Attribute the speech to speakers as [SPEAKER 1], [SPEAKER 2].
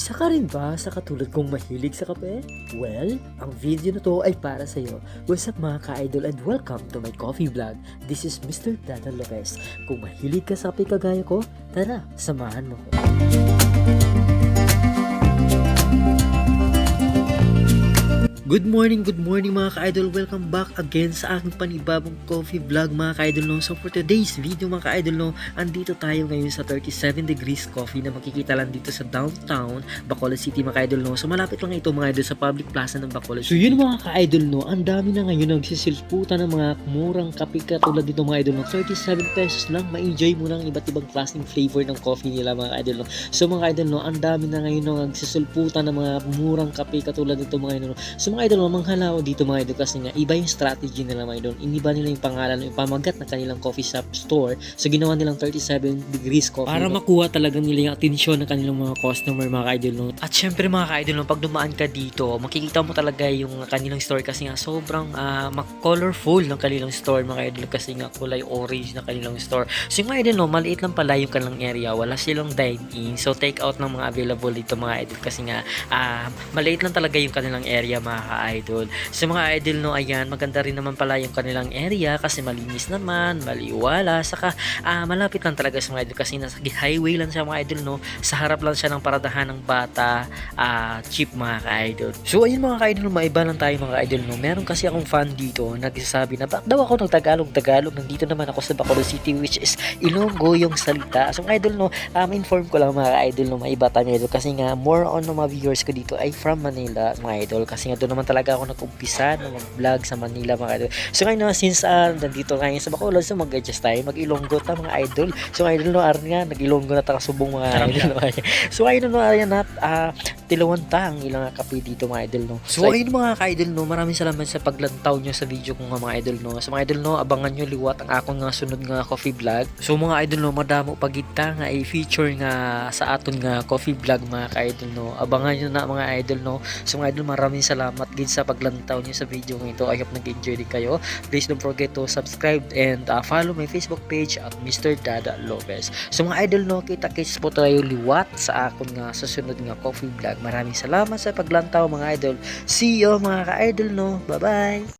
[SPEAKER 1] Isa ka rin ba sa katulad kong mahilig sa kape? Well, ang video na to ay para sa iyo. What's up mga ka-idol and welcome to my coffee vlog. This is Mr. Dada Lopez. Kung mahilig ka sa kape kagaya ko, tara, samahan mo ko. Good morning, good morning mga ka-idol. Welcome back again sa aking panibagong coffee vlog mga ka-idol no. So for today's video mga ka-idol no, andito tayo ngayon sa 37 degrees coffee na makikita lang dito sa downtown Bacolod City mga ka-idol no. So malapit lang ito mga idol sa public plaza ng Bacolod City. So yun mga ka-idol no, ang dami na ngayon nagsisilputan ng mga murang kape katulad dito mga idol no. 37 pesos lang, ma-enjoy mo ng iba't ibang klaseng flavor ng coffee nila mga idol no. So mga idol no, ang dami na ngayon nagsisilputan ng mga murang kape katulad dito mga idol no. So mga idol, mamanghala ako dito mga idol kasi nga iba yung strategy nila mga idol. Iniba nila yung pangalan, yung pamagat ng kanilang coffee shop store. So ginawa nilang 37 degrees coffee. Para makuha talaga nila yung atensyon ng kanilang mga customer mga idol. No? At syempre mga idol, no, pag dumaan ka dito, makikita mo talaga yung kanilang store kasi nga sobrang ah, mak-colorful ng kanilang store mga idol kasi nga kulay orange ng kanilang store. So yung mga idol, no, maliit lang pala yung kanilang area. Wala silang dine-in. So take out ng mga available dito mga idol kasi nga ah, maliit lang talaga yung kanilang area mga ka-idol. So mga idol no, ayan, maganda rin naman pala yung kanilang area kasi malinis naman, maliwala, saka ah, malapit lang talaga sa mga idol kasi nasa highway lang siya mga idol no, sa harap lang siya ng paradahan ng bata, ah, cheap mga ka-idol. So ayun mga ka-idol, maiba lang tayo mga ka-idol no, meron kasi akong fan dito, nagsasabi na, bakit daw ako nagtagalog-tagalog, nandito naman ako sa Bacolod City which is Ilonggo yung salita. So mga idol no, um, inform ko lang mga ka-idol no, maiba tayo idol kasi nga more on no, mga viewers ko dito ay from Manila mga idol kasi nga doon naman talaga ako nag-umpisa na mag-vlog sa Manila mga idol. So ngayon na since uh, nandito ngayon sa Bacolod, so mag-adjust tayo, mag-ilonggo ta mga idol. So idol no, aron nga, nag-ilonggo na ta kasubong mga idol. no. so ngayon no, ayan na, uh, tilawan ta ang ilang kape dito mga idol no. So ayun mga ka-idol no, maraming salamat sa paglantaw nyo sa video ko nga mga idol no. So mga idol no, abangan nyo liwat ang akong nga sunod nga coffee vlog. So mga idol no, madamo pagita nga i-feature nga sa aton nga coffee vlog mga ka-idol no. Abangan nyo na mga idol no. So mga idol maraming salamat gid sa paglantaw nyo sa video ng ito. I hope nag-enjoy din kayo. Please don't forget to subscribe and uh, follow my Facebook page at Mr. Dada Lopez. So mga idol no, kita-kits po tayo liwat sa akon nga susunod nga coffee vlog. Maraming salamat sa paglantaw mga idol. See you mga ka-idol no. Bye-bye!